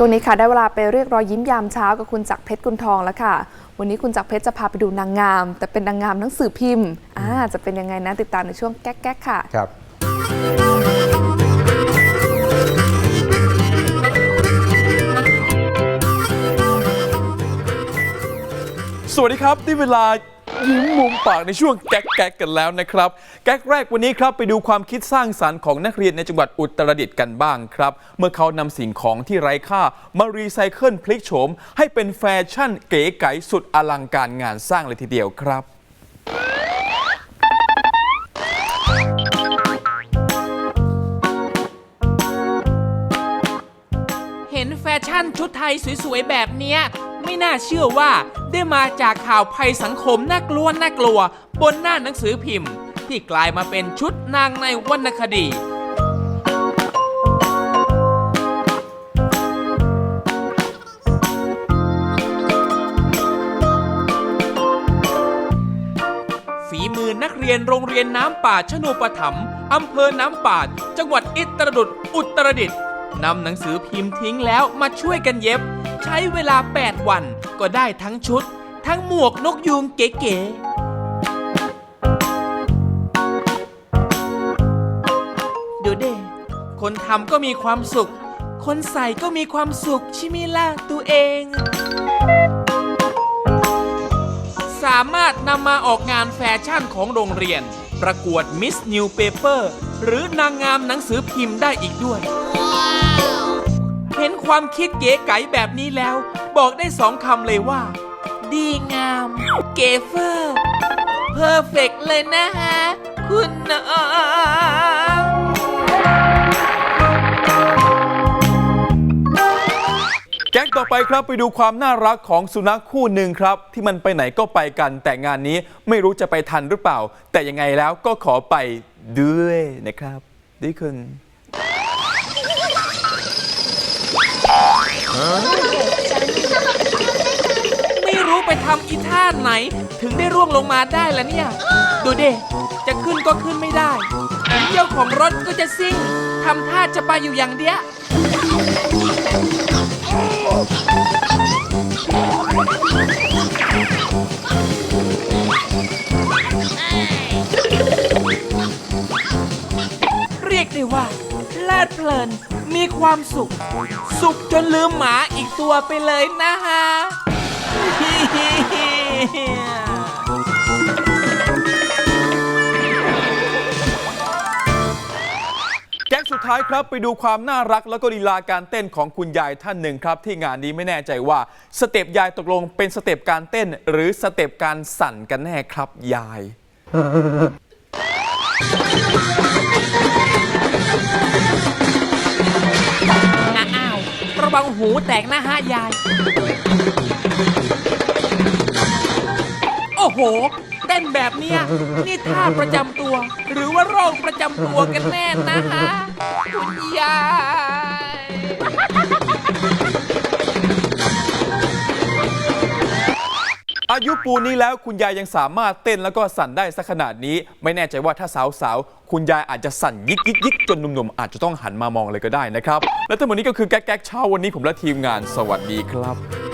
ช่วงนี้ค่ะได้เวลาไปเรียกรอยยิ้มยามเช้ากับคุณจักรเพชรกุลทองแล้วค่ะ วันนี้คุณจักรเพชรจะพาไปดูนางงาม แต่เป็นนางงามหนังสือพิมพ์อ่าจะเป็นยังไงนะติดตามในช่วงแก๊กแก๊กค่ะ ครับ สวัสดีครับได้เวลา ยิ้มมุมปากในช่วงแก๊กแก๊กกันแล้วนะครับ แก๊กแรกวันนี้ครับไปดูความคิดสร้างสรรค์ของนักเรียนในจังหวัดอุตรดิตถ์กันบ้างครับ เมื่อเขานำสิ่งของที่ไร้ค่ามารีไซเคิลพลิกโฉม ให้เป็นแฟชั่นเก๋ไก๋สุดอลังการงานสร้างเลยทีเดียวครับ เห็นแฟชั่นชุดไทยสวยๆ แบบเนี้ย ไม่น่าเชื่อว่าได้มาจากข่าวภัยสังคมน่ากลัวน่ากลัว บนหน้าหนังสือพิมพ์ ที่กลายมาเป็นชุดนางในวรรณคดีฝีมือนักเรียนโรงเรียนน้ำป่าชนูปถัมภ์อำเภอน้ำป่าจังหวัดอิตรดุษอุตรดิตถ์ นำหนังสือพิมพ์ทิ้งแล้วมาช่วยกันเย็บ ใช้เวลา 8 วันก็ได้ทั้งชุด ทั้งหมวกนกยูงเก๋ๆดูเด้คนทำก็มีความสุข คนใส่ก็มีความสุขชิมิล่ะตัวเอง สามารถนำมาออกงานแฟชั่นของโรงเรียน ประกวดมิสนิวเปเปอร์หรือนางงามหนังสือพิมพ์ได้อีกด้วย ความคิดเก๋ไก๋แบบนี้แล้ว บอกได้สองคำเลยว่า ดีงาม เกเฟอร์เพอร์เฟกเลยนะฮะ คุณน้องแก๊กต่อไปครับไปดูความน่ารักของสุนัขคู่หนึ่งครับ ที่มันไปไหนก็ไปกันแต่งานนี้ไม่รู้จะไปทันหรือเปล่า แต่ยังไงแล้วก็ขอไปด้วยนะครับด้วยคุณ ไม่รู้ไปทำอีท่าไหน ถึงได้ร่วงลงมาได้ละเนี่ย ดูเดจะขึ้นก็ขึ้นไม่ได้เจ้าของรถก็จะซิ่งทำท่าจะไปอยู่อย่างเดียวเรียกได้ว่าเพลิดเพลิน ความสุข สุขจนลืมหมาอีกตัวไปเลยนะฮะแก๊กสุดท้ายครับไปดูความน่ารักแล้วก็ลีลาการเต้นของคุณยายท่านหนึ่งครับ ที่งานนี้ไม่แน่ใจว่าสเต็ปยายตกลงเป็นสเต็ปการเต้น หรือสเต็ปการสั่นกันแน่ครับยาย วังหูแตกนะฮะยาย โอ้โห เต้นแบบเนี้ย นี่ท่าประจำตัว หรือว่าโรคประจำตัวกันแน่นะฮะคุณยาย อายุปูนี้แล้วคุณยายยังสามารถเต้นแล้วก็สั่นได้สักขนาดนี้ ไม่แน่ใจว่าถ้าสาวๆ คุณยายอาจจะสั่นยิกยิกยิกจนหนุ่มๆ อาจจะต้องหันมามองเลยก็ได้นะครับ และทั้งหมดนี้ก็คือแก๊กแก๊กเช้าวันนี้ผมและทีมงานสวัสดีครับ